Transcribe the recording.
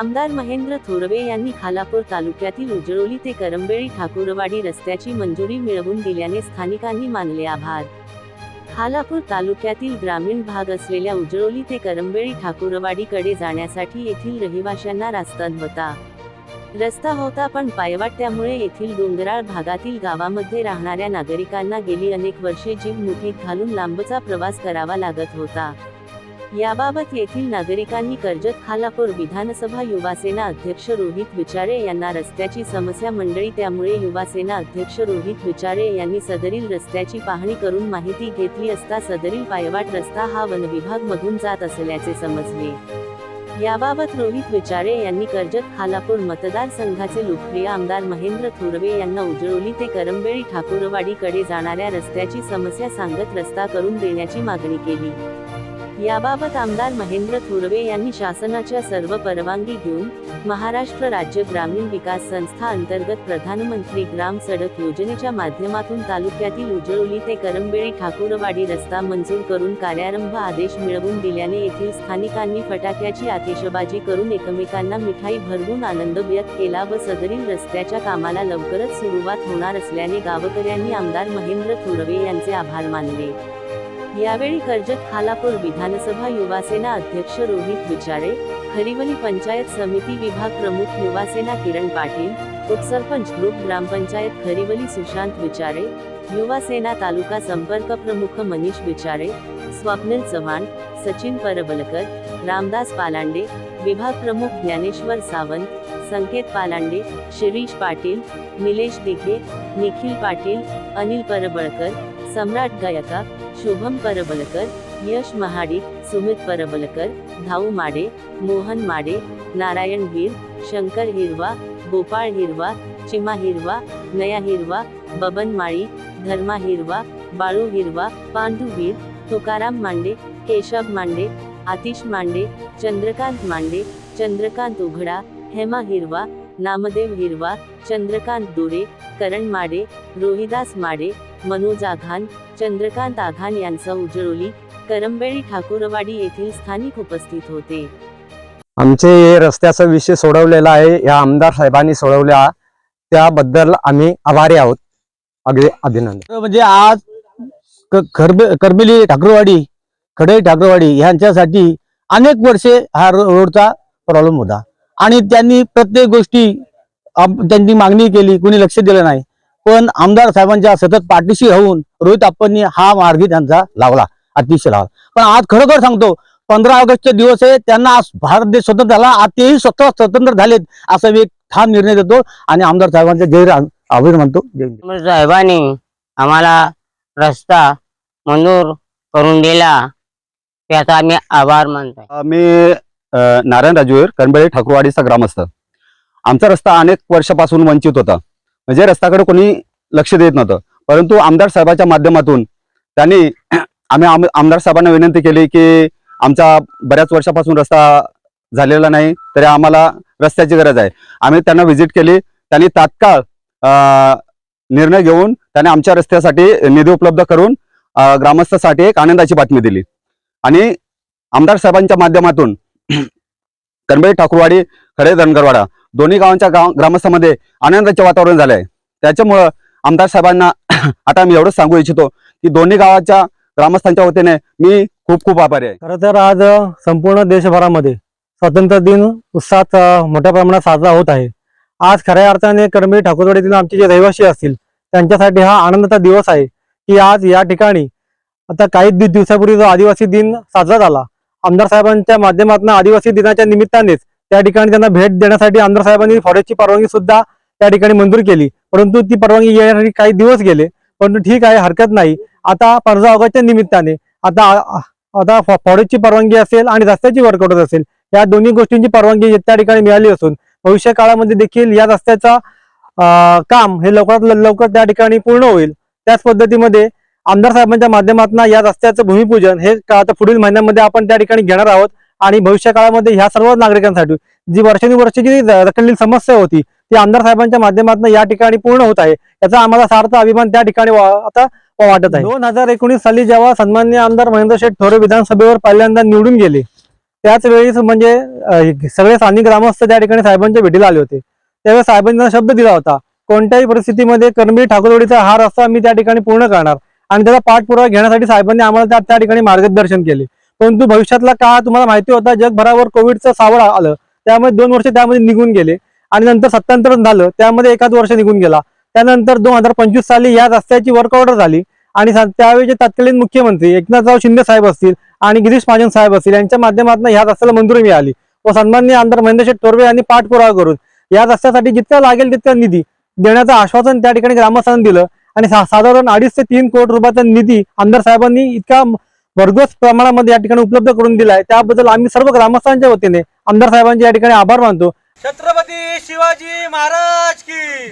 आमदार महेंद्र थोरवे यांनी खालापूर तालुक्यातील उजळोली ते करंबेळी ठाकूरवाडी रस्त्याची मंजुरी मिळवून दिल्याने स्थानिकांनी मानले आभार. खालापूर तालुक्यातील ग्रामीण भाग असलेल्या उजळोली ते करंबेळी ठाकूरवाडीकडे जाण्यासाठी येथील रहिवाशांना रास्ता होता. रस्ता होता पण पायवाट त्यामुळे येथील डोंगराळ भागातील गावामध्ये राहणाऱ्या नागरिकांना गेली अनेक वर्षे जीव मुठीत घालून लांबचा प्रवास करावा लागत होता. याबाबत येथील नागरिकांनी कर्जत खालापूर विधानसभा युवासेना अध्यक्ष रोहित विचारे यांना रस्त्याची समस्या मंडळी त्यामुळे युवासेना अध्यक्ष रोहित विचारे यांनी सदरील रस्त्याची पाहणी करून माहिती घेतली असता सदरील पायवाट रस्ता हा वनविभाग मधून जात असल्याचे समजले. याबाबत रोहित विचारे यांनी कर्जत खालापूर मतदारसंघाचे लोकप्रिय आमदार महेंद्र थोरवे यांना उजळवली ते करंबेळी ठाकूरवाडीकडे जाणाऱ्या रस्त्याची समस्या सांगत रस्ता करून देण्याची मागणी केली. याबाबत आमदार महेंद्र थोरवे यांनी शासनाच्या सर्व परवानगी घेऊन महाराष्ट्र राज्य ग्रामीण विकास संस्था अंतर्गत प्रधानमंत्री ग्राम सडक योजनेच्या माध्यमातून तालुक्यातील उजळोली ते करंबेळी ठाकूरवाडी रस्ता मंजूर करून कार्यारंभ आदेश मिळवून दिल्याने येथील स्थानिकांनी फटाक्याची आतिषबाजी करून एकमेकांना मिठाई भरवून आनंद व्यक्त केला व सदरील रस्त्याच्या कामाला लवकरच सुरुवात होणार असल्याने गावकऱ्यांनी आमदार महेंद्र थोरवे यांचे आभार मानले. यावेळी कर्जत खालापूर विधानसभा युवासेना अध्यक्ष रोहित विचारे खरिवली पंचायत समिती विभाग प्रमुख युवासेना किरण पाटील उपसरपंच ग्रुप ग्रामपंचायत खरिवली सुशांत विचारे युवासेना तालुका संपर्क प्रमुख मनीष विचारे स्वप्नील चव्हाण सचिन परबलकर रामदास पालांडे विभाग प्रमुख ज्ञानेश्वर सावंत संकेत पालांडे शिरीष पाटील निलेश दिघे निखिल पाटील अनिल परबळकर सम्राट गायका शुभम परबलकर यश महाडिक सुमित परबलकर धाऊ माडे मोहन माडे नारायण वीर शंकर हिरवा गोपाळ हिरवा चिमा हिरवा नया हिरवा बबन माळी धर्मा हिरवा बाळू हिरवा पांडुवीर तुकाराम मांडे केशव मांडे आतिश मांडे चंद्रकांत मांडे चंद्रकांत उघडा हेमा हिरवा नामदेव हिरवा चंद्रकांत दुरे करण माडे रोहिदास माडे मनोज आघान चंद्रकांत आघान यांचा उजळोली करंबेळी ठाकूरवाडी येथील स्थानिक उपस्थित होते. आमचे हे रस्त्याचा विषय सोडवलेला आहे या आमदार साहेबांनी सोडवल्या त्याबद्दल आम्ही आभारी आहोत. अगदी अभिनंदन. म्हणजे आज करबिली ठाकरवाडी खडे ठाकरवाडी ह्यांच्यासाठी अनेक वर्षे हा रो- रोडचा प्रॉब्लेम होता. आणि त्यांनी प्रत्येक गोष्टी त्यांनी मागणी केली कुणी लक्ष दिलं नाही. पण आमदार साहेबांच्या सतत पाठीशी राहून रोहित आप्पांनी हा मार्गी त्यांचा लावला अतिशय लावला. पण आज खरोखर सांगतो पंधरा ऑगस्टचे दिवस आहे त्यांना आज भारत देश स्वतंत्र झाला आज तेही स्वतः स्वतंत्र झालेत असा मी एक ठाम निर्णय देतो आणि आमदार साहेबांचा जय आभार जय. आमदार साहेबांनी आम्हाला रस्ता मंजूर करून दिला त्याचा आम्ही आभार मानतो मी नारायण राजूर कणबळे ठाकूरवाडीचा ग्रामस्थ. आमचा रस्ता अनेक वर्षापासून वंचित होता. म्हणजे रस्त्याकडे कोणी लक्ष देत नव्हतं. परंतु आमदार साहेबाच्या माध्यमातून त्यांनी आम्ही आम- आमदार साहेबांना विनंती केली की आमचा बऱ्याच वर्षापासून रस्ता झालेला नाही तरी आम्हाला रस्त्याची गरज आहे. आम्ही त्यांना व्हिजिट केली. त्यांनी तात्काळ निर्णय घेऊन त्याने आमच्या रस्त्यासाठी निधी उपलब्ध करून ग्रामस्थासाठी एक आनंदाची बातमी दिली. आणि आमदार साहेबांच्या माध्यमातून कणबेळी ठाकूरवाडी खरे धनगरवाडा दोन्ही गावांच्या गाव ग्रामस्थांमध्ये आनंदाचे वातावरण झालं आहे त्याच्यामुळं आमदार साहेबांना आता मी एवढंच सांगू इच्छितो की दोन्ही गावाच्या ग्रामस्थांच्या वतीने मी खूप खूप आभारी आहे. खरं तर आज संपूर्ण देशभरामध्ये स्वातंत्र्य दिन उत्साहात मोठ्या प्रमाणात साजरा होत आहे. आज खऱ्या अर्थाने कर्मी ठाकूरवाडीतील आमचे जे रहिवासी असतील त्यांच्यासाठी हा आनंदाचा दिवस आहे की आज या ठिकाणी आता काही दिवसापूर्वी जो आदिवासी दिन साजरा झाला आमदार साहेबांच्या माध्यमातून आदिवासी दिनाच्या निमित्तानेच त्या ठिकाणी त्यांना भेट देण्यासाठी आमदार साहेबांनी फॉरेस्टची परवानगी सुद्धा त्या ठिकाणी मंजूर केली. परंतु ती परवानगी येण्यासाठी काही दिवस गेले परंतु ठीक आहे हरकत नाही. आता पंधरा ऑगस्टच्या निमित्ताने आता आता फॉ- फॉरेस्टची परवानगी असेल आणि रस्त्याची वर्कआउट असेल या दोन्ही गोष्टींची परवानगी त्या ठिकाणी मिळाली असून भविष्य काळामध्ये देखील या रस्त्याचा काम हे लवकरात ल- लवकर त्या ठिकाणी पूर्ण होईल. त्याच पद्धतीमध्ये आमदार साहेबांच्या माध्यमातून या रस्त्याचं भूमिपूजन हे का- आता पुढील महिन्यामध्ये आपण त्या ठिकाणी घेणार आहोत. आणि भविष्य काळामध्ये ह्या सर्व नागरिकांसाठी जी वर्षानुवर्षाची जी रखडलेली समस्या होती ती आमदार साहेबांच्या माध्यमातून या ठिकाणी पूर्ण होत आहे. याचा आम्हाला सार्थ अभिमान त्या ठिकाणी वा- आता वाटत आहे. दोन हजार एकोणीस साली जेव्हा सन्मान्य आमदार महेंद्र शेठ थोरे विधानसभेवर पहिल्यांदा निवडून गेले त्याच वेळी म्हणजे सगळे स्थानिक ग्रामस्थ त्या ठिकाणी साहेबांच्या भेटीला आले होते. त्यावेळेस साहेबांनी शब्द दिला होता कोणत्याही परिस्थितीमध्ये करंबी ठाकूरवाडीचा हा रस्ता मी त्या ठिकाणी पूर्ण करणार आणि त्याचा पाठपुरावा घेण्यासाठी साहेबांनी आम्हाला त्या ठिकाणी मार्गदर्शन केले. परंतु भविष्यातला काळ तुम्हाला माहिती होता जगभरावर कोविडचं सावळ आलं. त्यामुळे दोन वर्ष त्यामध्ये निघून गेले. आणि नंतर सत्तांतरण झालं. त्यामध्ये एकाच वर्ष निघून गेला. त्यानंतर दोन हजार पंचवीस साली या रस्त्याची वर्क ऑर्डर झाली. आणि त्यावेळी त्यावेळेचे तत्कालीन मुख्यमंत्री एकनाथराव शिंदे साहेब असतील आणि गिरीश महाजन साहेब असतील यांच्या माध्यमातून ह्या रस्त्याला मंजुरी मिळाली. व सन्मान्य आमदार महेंद्रशेठ तोरवे यांनी पाठपुरावा करून या रस्त्यासाठी जितका लागेल तितका निधी देण्याचं आश्वासन त्या ठिकाणी ग्रामस्थांनी दिलं. आणि साधारण अडीच ते तीन कोटी रुपयाचा निधी आमदार साहेबांनी इतका भरघोस प्रमाणामध्ये या ठिकाणी उपलब्ध करून दिलाय त्याबद्दल आम्ही सर्व ग्रामस्थांच्या वतीने आमदार साहेबांचे या ठिकाणी आभार मानतो. छत्रपती शिवाजी महाराज की